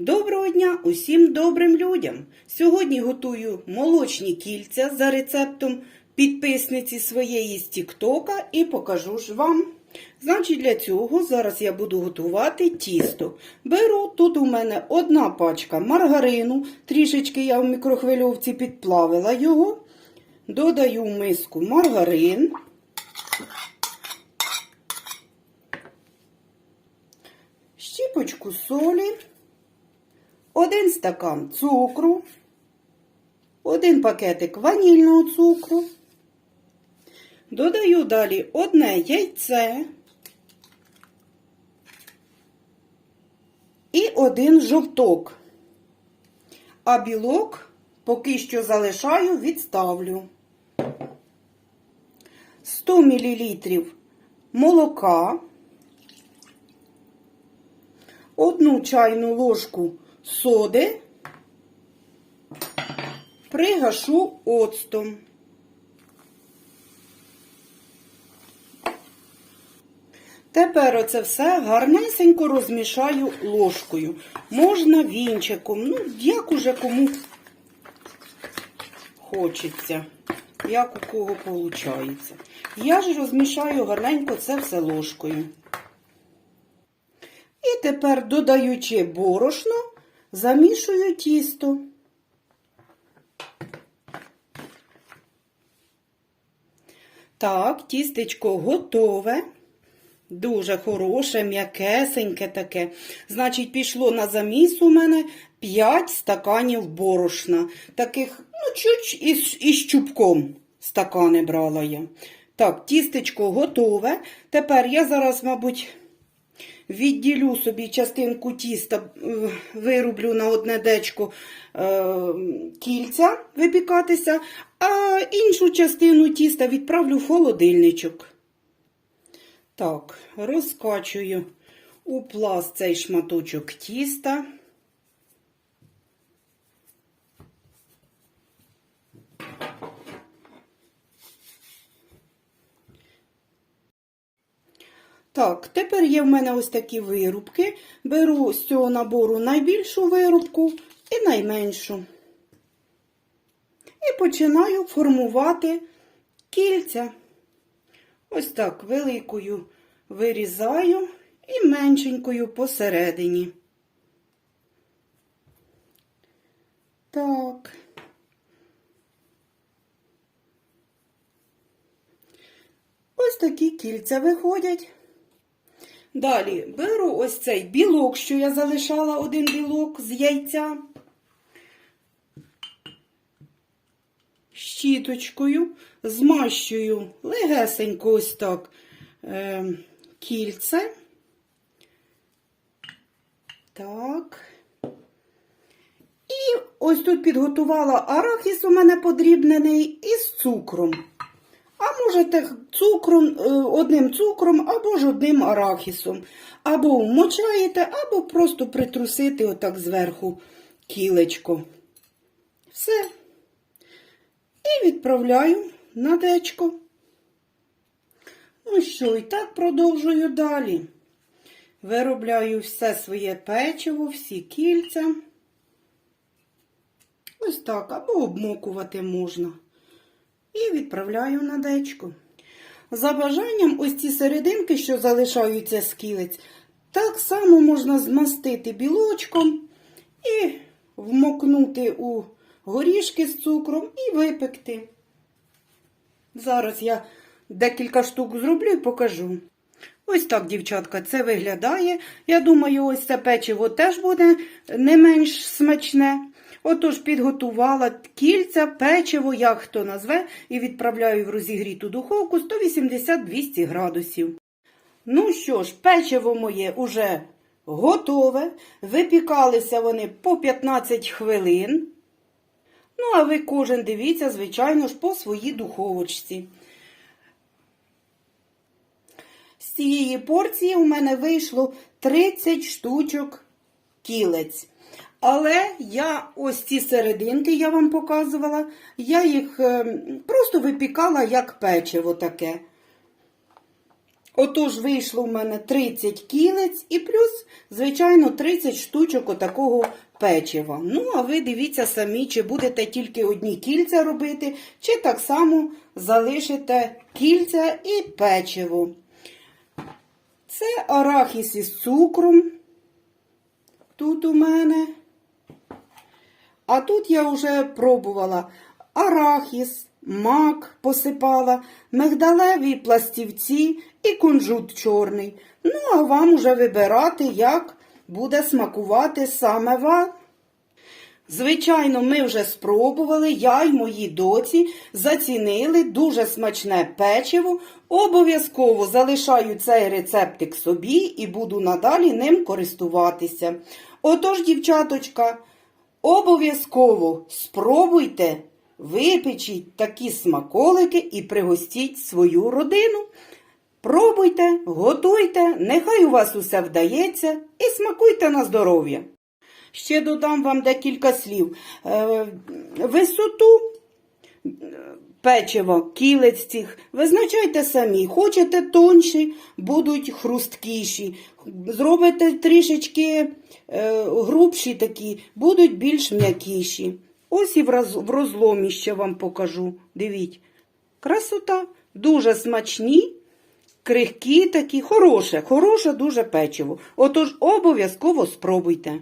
Доброго дня усім добрим людям! Сьогодні готую молочні кільця за рецептом підписниці своєї з Тіктока і покажу ж вам. Значить, для цього зараз я буду готувати тісто. Беру тут у мене одна пачка маргарину, трішечки я в мікрохвильовці підплавила його. Додаю в миску маргарин. Щіпочку солі. Один стакан цукру, один пакетик ванільного цукру. Додаю далі одне яйце і один жовток. А білок поки що залишаю, відставлю. 100 мл молока, одну чайну ложку соди пригашу оцтом. Тепер оце все гарнесенько розмішаю ложкою. Можна вінчиком, ну, як уже кому хочеться, як у кого виходить. Я ж розмішаю гарненько це все ложкою. І тепер, додаючи борошно, замішую тісто. Так, тістечко готове. Дуже хороше, м'якесеньке таке. Значить, пішло на заміс у мене 5 стаканів борошна. Таких, ну, чуть із, із чубком стакани брала я. Так, тістечко готове. Тепер я зараз, мабуть, відділю собі частинку тіста, е, вирублю на одне дечко е, кільця випікатися, а іншу частину тіста відправлю в холодильничок. Так, розкачую у пласт цей шматочок тіста. Так, тепер є в мене ось такі вирубки. Беру з цього набору найбільшу вирубку і найменшу. І починаю формувати кільця. Ось так великою вирізаю і меншенькою посередині. Так. Ось такі кільця виходять. Далі беру ось цей білок, що я залишала один білок з яйця. щіточкою, змащую легесенько ось так е, кільце. Так. І ось тут підготувала арахіс у мене подрібнений із цукром. Можете цукром, е, одним цукром або ж одним арахісом. Або вмочаєте, або просто притрусити отак зверху кілечко. Все. І відправляю на дечко. Ну що, і так продовжую далі. Виробляю все своє печиво, всі кільця. Ось так, або обмокувати можна. І відправляю на дечко. За бажанням, ось ці серединки, що залишаються з кілець, так само можна змастити білочком і вмокнути у горішки з цукром і випекти. Зараз я декілька штук зроблю і покажу. Ось так, дівчатка, це виглядає. Я думаю, ось це печиво теж буде не менш смачне. Отож, підготувала кільця, печиво, як хто назве, і відправляю в розігріту духовку 180-200 градусів. Ну що ж, печиво моє уже готове. Випікалися вони по 15 хвилин. Ну, а ви кожен дивіться, звичайно ж, по своїй духовочці. З цієї порції у мене вийшло 30 штучок кілець. Але я ось ці серединки, я вам показувала, я їх е, просто випікала як печиво таке. Отож, вийшло в мене 30 кілець і плюс, звичайно, 30 штучок отакого печива. Ну, а ви дивіться самі, чи будете тільки одні кільця робити, чи так само залишите кільця і печиво. Це арахіс із цукром. Тут у мене. А тут я вже пробувала арахіс, мак посипала, мигдалеві пластівці і кунжут чорний. Ну, а вам уже вибирати, як буде смакувати саме вам. Звичайно, ми вже спробували, я й мої доці зацінили дуже смачне печиво. Обов'язково залишаю цей рецептик собі і буду надалі ним користуватися. Отож, дівчаточка, обов'язково спробуйте, випечіть такі смаколики і пригостіть свою родину. Пробуйте, готуйте, нехай у вас усе вдається і смакуйте на здоров'я. Ще додам вам декілька слів. Е, Висоту печива, кілець цих, визначайте самі. Хочете тонші, будуть хрусткіші. Зробите трішечки е, грубші такі, будуть більш м'якіші. Ось і в розломі ще вам покажу. Дивіть. Красота. Дуже смачні, крихкі такі, хороше, хороше дуже печиво. Отож обов'язково спробуйте.